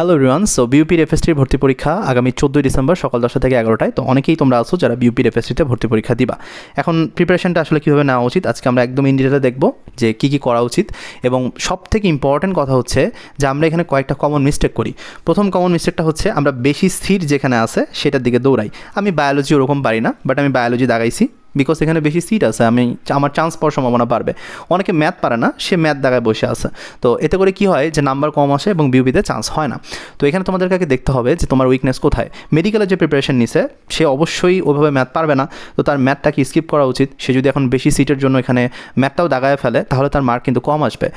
Hello রিওয়ান so বিউপির এফএসটির ভর্তি পরীক্ষা আগামী চোদ্দোই ডিসেম্বর সকাল দশটা থেকে এগারোটায়। তো অনেকেই তোমরা আছো যারা বিউপির এফএসটিতে ভর্তি পরীক্ষা দিবা। এখন প্রিপারেশনটা আসলে কীভাবে নেওয়া উচিত? আজকে আমরা একদম ইন ডিটেলে দেখব যে কী কী করা উচিত। এবং সব থেকে ইম্পর্ট্যান্ট কথা হচ্ছে যে আমরা এখানে কয়েকটা কমন মিস্টেক করি। প্রথম কমন মিস্টেকটা হচ্ছে আমরা বেশি স্থির যেখানে আছে সেটার দিকে দৌড়াই। আমি বায়োলজি ওরকম পারি না বাট আমি বায়োলজি দাগাইছি। বিকজ এখানে বেশি সিট আছে, আমি আমার চান্স পাওয়ার সম্ভাবনা বাড়বে। অনেকে ম্যাথ পারে না, সে ম্যাথ দাগায় বসে আছে। তো এতে করে কি হয় যে নাম্বার কম আসে এবং বিউপিতে চান্স হয় না। তো এখানে তোমাদেরকে আগে দেখতে হবে যে তোমার উইকনেস কোথায়। মেডিকেলের যে প্রিপারেশন নিছে, সে অবশ্যই ওইভাবে ম্যাথ পারবে না। তো তার ম্যাথটাকে স্কিপ করা উচিত। সে যদি এখন বেশি সিটের জন্য এখানে ম্যাথটাও দাগায় ফেলে, তাহলে তার মার্ক কিন্তু কম আসবে।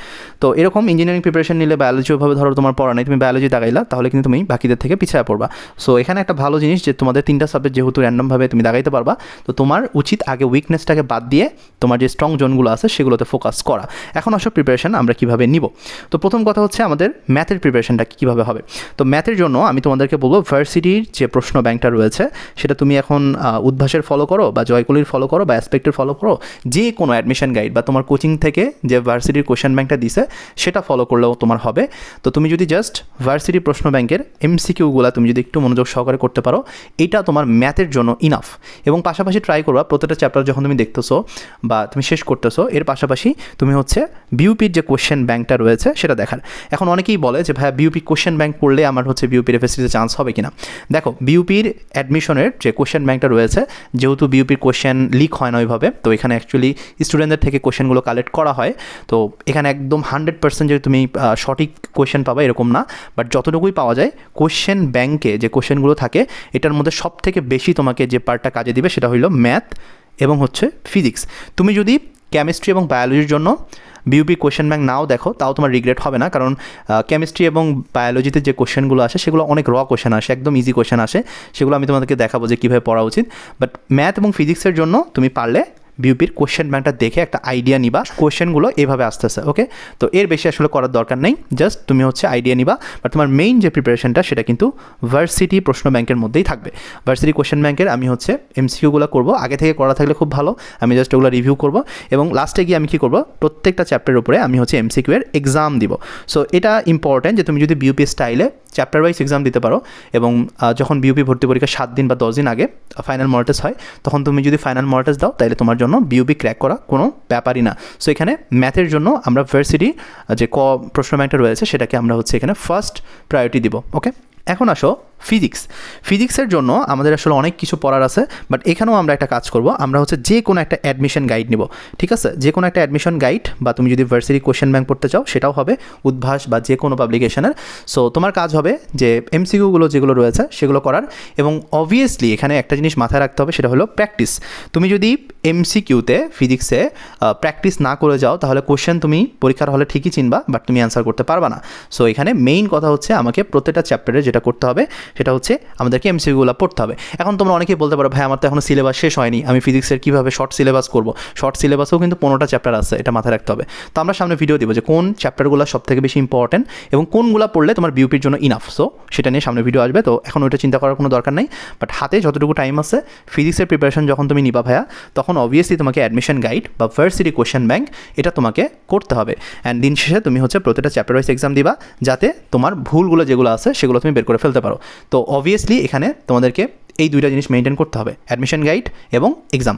তো এরকম ইঞ্জিনিয়ারিং প্রিপারেশন নিলে বায়োলজি ওইভাবে ধরো তোমার পড়া নেই, তুমি বায়োলজি দাগাইলা তাহলে কিন্তু তুমি বাকিদের থেকে পিছিয়ে পড়বা। সো এখানে একটা ভালো জিনিস যে তোমাদের তিনটা সাবজেক্ট যেহেতু র্যান্ডমভাবে তুমি দাগাইতে পারবা, তো তোমার উচিত আগে উইকনেসটাকে বাদ দিয়ে তোমার যে স্ট্রং জোনগুলো আছে সেগুলোতে ফোকাস করা। এখন আসো প্রিপারেশন আমরা কীভাবে নিব? তো প্রথম কথা হচ্ছে আমাদের ম্যাথের প্রিপারেশনটা কীভাবে হবে? তো ম্যাথের জন্য আমি তোমাদেরকে বলব ভার্সিটির যে প্রশ্ন ব্যাংকটা রয়েছে, সেটা তুমি এখন উদ্ভাসের ফলো করো বা জয়কলির ফলো করো বা অ্যাসপেক্টের ফলো করো, যে কোনো অ্যাডমিশন গাইড বা তোমার কোচিং থেকে যে ভার্সিটির কোশ্চেন ব্যাংকটা দিছে, সেটা ফলো করলেও তোমার হবে। তো তুমি যদি জাস্ট ভার্সিটি প্রশ্ন ব্যাংকের এমসিকিউগুলো তুমি যদি একটু মনোযোগ সহকারে করতে পারো, এটা তোমার ম্যাথের জন্য ইনাফ এবং পাশাপাশি ট্রাই করবা, প্রত্যেকটা চ্যাপ্টার যখন তুমি দেখতেছো বা তুমি শেষ করতেছো, এর পাশাপাশি তুমি হচ্ছে বিউপির যে কোশ্চেন ব্যাংকটা রয়েছে সেটা দেখার। এখন অনেকেই বলে যে ভাই বিউপি কোশ্চেন ব্যাংক পড়লে আমার হচ্ছে বিউপির এফএসসিতে চান্স হবে কিনা? দেখো বিউপির অ্যাডমিশনের যে কোশ্চেন ব্যাংকটা রয়েছে, যেহেতু বিউপির কোশ্চেন লিক হয় না ওইভাবে, তো এখানে অ্যাকচুয়ালি স্টুডেন্টদের থেকে কোশ্চেনগুলো কালেক্ট করা হয়। তো এখানে একদম হান্ড্রেড পার্সেন্ট যে তুমি সঠিক কোশ্চেন পাবা, এরকম না। বাট যতটুকুই পাওয়া যায় কোশ্চেন ব্যাংকে যে কোশ্চেনগুলো থাকে, এটার মধ্যে সব থেকে বেশি তোমাকে যে পার্টটা কাজে দিবে সেটা হলো ম্যাথ এবং হচ্ছে ফিজিক্স তুমি যদি কেমিস্ট্রি এবং বায়োলজির জন্য বিউপি কোয়েশ্চেন ব্যাংক নাও দেখো, তাও তোমার রিগ্রেট হবে না। কারণ কেমিস্ট্রি এবং বায়োলজিতে যে কোয়েশ্চেনগুলো আসে, সেগুলো অনেক র কোয়েশ্চেন আসে, একদম ইজি কোয়েশ্চেন আসে। সেগুলো আমি তোমাদেরকে দেখাবো যে কীভাবে পড়া উচিত। বাট ম্যাথ এবং ফিজিক্সের জন্য তুমি পারলে বিউপির কোশ্চেন ব্যাংকটা দেখে একটা আইডিয়া নিবা। কোশ্চেনগুলো এভাবে আসতেছে ওকে তো এর বেশি আসলে করার দরকার নেই। জাস্ট তুমি হচ্ছে আইডিয়া নিবা বাট তোমার মেইন যে প্রিপারেশনটা সেটা কিন্তু ভার্সিটি প্রশ্ন ব্যাংকের মধ্যেই থাকবে। ভার্সিটি কোশ্চেন ব্যাংকের আমি হচ্ছে এমসিকিউগুলো করব। আগে থেকে করা থাকলে খুব ভালো, আমি জাস্ট ওগুলো রিভিউ করব। এবং লাস্টে গিয়ে আমি কী করব? প্রত্যেকটা চ্যাপ্টারের উপরে আমি হচ্ছে এমসিকিউ এর এক্সাম দিব। সো এটা ইম্পর্ট্যান্ট যে তুমি যদি বিউপি স্টাইলে চ্যাপ্টার ওয়াইজ এক্সাম দিতে পারো এবং যখন বিউপি ভর্তি পরীক্ষা সাত দিন বা দশ দিন আগে ফাইনাল মর্টেস হয়, তখন তুমি যদি ফাইনাল মর্টেস দাও তাহলে তোমার জন্য বিউপি ক্র্যাক করা কোনো ব্যাপারই না। সো এখানে ম্যাথের জন্য আমরা ভার্সিটি যে ক প্রশ্ন ব্যাংকটা রয়েছে, সেটাকে আমরা হচ্ছে এখানে ফার্স্ট প্রায়োরিটি দিব ওকে এখন আসো ফিজিক্স ফিজিক্সের জন্য আমাদের আসলে অনেক কিছু পড়ার আছে বাট এখানেও আমরা একটা কাজ করব। আমরা হচ্ছে যে কোনো একটা অ্যাডমিশন গাইড নিব, ঠিক আছে? যে কোনো একটা অ্যাডমিশন গাইড বা তুমি যদি ভার্সিটি কোশ্চেন ব্যাংক পড়তে চাও, সেটাও হবে উদ্ভাস বা যে কোনো পাবলিকেশনের সো তোমার কাজ হবে যে এমসিকিউগুলো যেগুলো রয়েছে, সেগুলো করার, এবং অবভিয়াসলি এখানে একটা জিনিস মাথায় রাখতে হবে, সেটা হলো প্র্যাকটিস তুমি যদি এমসিকিউতে ফিজিক্সে প্র্যাকটিস না করে যাও, তাহলে কোশ্চেন তুমি পরীক্ষার হলে ঠিকই চিনবা বাট তুমি অ্যান্সার করতে পারবা না। সো এখানে মেইন কথা হচ্ছে আমাকে প্রত্যেকটা চ্যাপ্টারে যেটা করতে হবে সেটা হচ্ছে আমাদেরকে এমসিকিউগুলো পড়তে হবে। এখন তোমরা অনেকেই বলতে পারো, ভাই, আমার তো এখনও সিলেবাস শেষ হয়নি। আমি ফিজিক্সের কীভাবে শর্ট সিলেবাস করব? শর্ট সিলেবাসেও কিন্তু পনেরোটা চ্যাপ্টার আছে, এটা মাথায় রাখতে হবে। তো আমরা সামনে ভিডিও দিব যে কোন চ্যাপ্টারগুলো সব থেকে বেশি ইম্পর্টেন্ট এবং কোনগুলো পড়লে তোমার বিউপির জন্য ইনাফ সো সেটা নিয়ে সামনে ভিডিও আসবে। তো এখন ওইটা চিন্তা করার কোনো দরকার নেই। বাট হাতে যতটুকু টাইম আছে ফিজিক্সের প্রিপারেশন যখন তুমি নিবা ভাইয়া, তখন অবভিয়াসলি তোমাকে অ্যাডমিশন গাইড বা ফার্স্ট ভার্সিটি কোশ্চেন ব্যাংক এটা তোমাকে করতে হবে। অ্যান্ড দিন শেষে তুমি হচ্ছে প্রতিটা চ্যাপ্টার ওয়াইজ এক্সাম দিবা, যাতে তোমার ভুলগুলো যেগুলো আছে, সেগুলো তুমি বের করে ফেলতে পারো। তো অবভিয়াসলি এখানে তোমাদেরকে এই দুইটা জিনিস মেনটেন করতে হবে অ্যাডমিশন গাইড এবং এক্সাম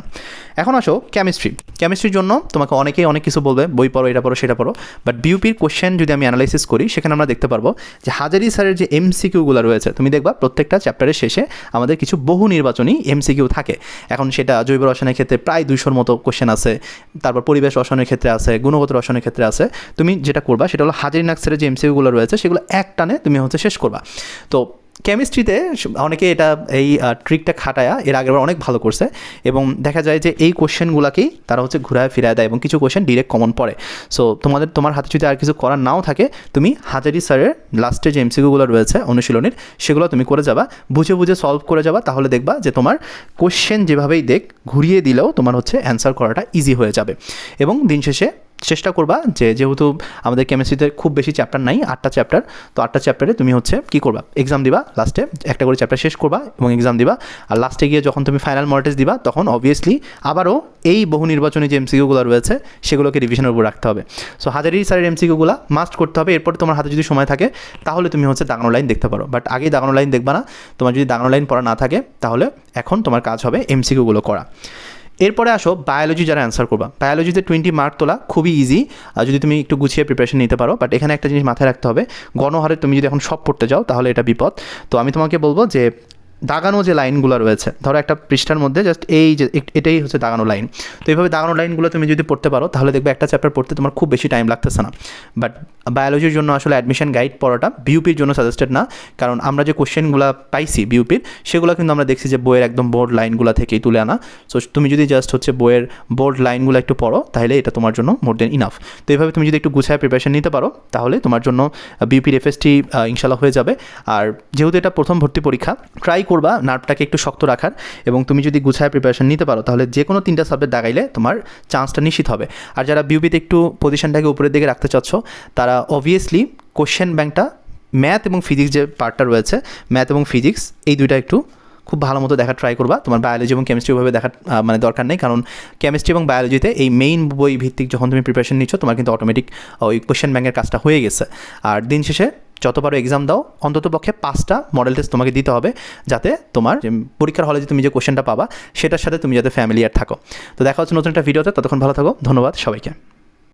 এখন আসো কেমিস্ট্রি কেমিস্ট্রির জন্য তোমাকে অনেকেই অনেক কিছু বলবে, বই পড়ো, এটা পড়ো, সেটা পড়ো বাট বিউপির কোশ্চেন যদি আমি অ্যানালাইসিস করি, সেখানে আমরা দেখতে পারব যে হাজারি স্যারের যে এমসিকিউগুলো রয়েছে, তুমি দেখবা প্রত্যেকটা চ্যাপ্টারের শেষে আমাদের কিছু বহু নির্বাচনী এমসিকিউ থাকে। এখন সেটা জৈব রসায়নের ক্ষেত্রে প্রায় দুইশোর মতো কোশ্চেন আছে, তারপর পরিবেশ রসায়নের ক্ষেত্রে আছে, গুণগত রসায়নের ক্ষেত্রে আছে। তুমি যেটা করবা, সেটা হলো হাজারি নাক স্যারের যে এমসিকিউগুলো রয়েছে, সেগুলো এক টানে তুমি হচ্ছে শেষ করবা। তো কেমিস্ট্রিতে অনেকে এটা এই ট্রিকটা খাটায়া এর আগেরবার অনেক ভালো করছে এবং দেখা যায় যে এই কোশ্চেনগুলোকেই তারা হচ্ছে ঘুরায় ফিরায় দেয় এবং কিছু কোশ্চেন ডিরেক্ট কমন পড়ে। সো তোমাদের, তোমার হাতে যদি আর কিছু করার নাও থাকে, তুমি হাজারি স্যারের লাস্টে যে এমসিকিউগুলো রয়েছে অনুশীলনের, সেগুলো তুমি করে যাবা। বুঝে বুঝে সলভ করে যাবা, তাহলে দেখবা যে তোমার কোশ্চেন যেভাবেই দেখ, ঘুরিয়ে দিলেও তোমার হচ্ছে অ্যান্সার করাটা ইজি হয়ে যাবে। এবং দিন শেষে চেষ্টা করবা যে যেহেতু আমাদের কেমিস্ট্রিতে খুব বেশি চ্যাপ্টার নাই, আটটা চ্যাপ্টার তো আটটা চ্যাপ্টারে তুমি হচ্ছে কী করবা? এক্সাম দিবা লাস্টে একটা করে চ্যাপ্টার শেষ করবা এবং এক্সাম দিবা। আর লাস্টে গিয়ে যখন তুমি ফাইনাল মডেল দিবা, তখন অবভিয়াসলি আবারও এই বহু নির্বাচনী যে এমসিকিউগুলো রয়েছে, সেগুলোকে রিভিশনের উপর রাখতে হবে। সো হাজারি স্যারের এমসিকিউগুলো মাস্ট করতে হবে। এরপর তোমার হাতে যদি সময় থাকে, তাহলে তুমি হচ্ছে দাগানো লাইন দেখতে পারো। বাট আগেই দাগানো লাইন দেখবা না। তোমার যদি দাগানো লাইন পড়া না থাকে, তাহলে এখন তোমার কাজ হবে এমসিকিউগুলো করা। এরপরে আসো বায়োলজি যারা অ্যান্সার করবা। বায়োলজিতে টোয়েন্টি মার্ক তোলা খুবই ইজি আর যদি তুমি একটু গুছিয়ে প্রিপারেশন নিতে পারো বাট এখানে একটা জিনিস মাথায় রাখতে হবে, গণহারে তুমি যদি এখন সব পড়তে যাও, তাহলে এটা বিপদ। তো আমি তোমাকে বলব যে দাগানো যে লাইনগুলো রয়েছে, ধরো একটা পৃষ্ঠার মধ্যে জাস্ট এই যে এটাই হচ্ছে দাগানো লাইন। তো এইভাবে দাগানো লাইনগুলো তুমি যদি পড়তে পারো, তাহলে দেখবে একটা চ্যাপ্টার পড়তে তোমার খুব বেশি টাইম লাগতেছে না। বাট বায়োলজির জন্য আসলে অ্যাডমিশন গাইড পড়াটা বিউপির জন্য সাজেস্টেড না, কারণ আমরা যে কোশ্চেনগুলো পাইছি বিউপির সেগুলো কিন্তু আমরা দেখছি যে বইয়ের একদম বোর্ড লাইনগুলো থেকেই তুলে আনা। সো তুমি যদি জাস্ট হচ্ছে বইয়ের বোর্ড লাইনগুলো একটু পড়ো, তাহলে এটা তোমার জন্য মোর দেন ইনাফ তো এইভাবে তুমি যদি একটু গুছায় প্রিপারেশন নিতে পারো, তাহলে তোমার জন্য বিউপির এফএসটি ইনশাল্লাহ হয়ে যাবে। আর যেহেতু এটা প্রথম ভর্তি পরীক্ষা ট্রাই করবা নার্ভটাকে একটু শক্ত রাখার এবং তুমি যদি গুছায় প্রিপারেশন নিতে পারো, তাহলে যে কোনো তিনটা সাবজেক্ট দাগাইলে তোমার চান্সটা নিশ্চিত হবে। আর যারা বিউপিতে একটু পজিশনটাকে উপরের দিকে রাখতে চাচ্ছ, তারা অবভিয়াসলি কোশ্চেন ব্যাংকটা ম্যাথ এবং ফিজিক্স যে পার্টটা রয়েছে ম্যাথ এবং ফিজিক্স এই দুইটা একটু খুব ভালো মতো দেখা ট্রাই করবা। তোমার বায়োলজি এবং কেমিস্ট্রি ওইভাবে দেখার মানে দরকার নেই, কারণ কেমিস্ট্রি এবং বায়োলজিতে এই মেইন বই ভিত্তিক যখন তুমি প্রিপারেশন নিচ্ছ, তোমার কিন্তু অটোমেটিক ওই কোশ্চেন ব্যাংকের কাজটা হয়ে গেছে। আর দিন শেষে যত পারো এক্সাম দাও, অন্তত পক্ষে পাঁচটা মডেল টেস্ট তোমাকে দিতে হবে যাতে তোমার যে পরীক্ষার হলে যে তুমি যে কোশ্চেনটা পাবা, সেটার সাথে তুমি যাতে ফ্যামিলিয়ার থাকো। তো দেখা হচ্ছে নতুন একটা ভিডিওতে ততক্ষণ ভালো থাকো, ধন্যবাদ সবাইকে।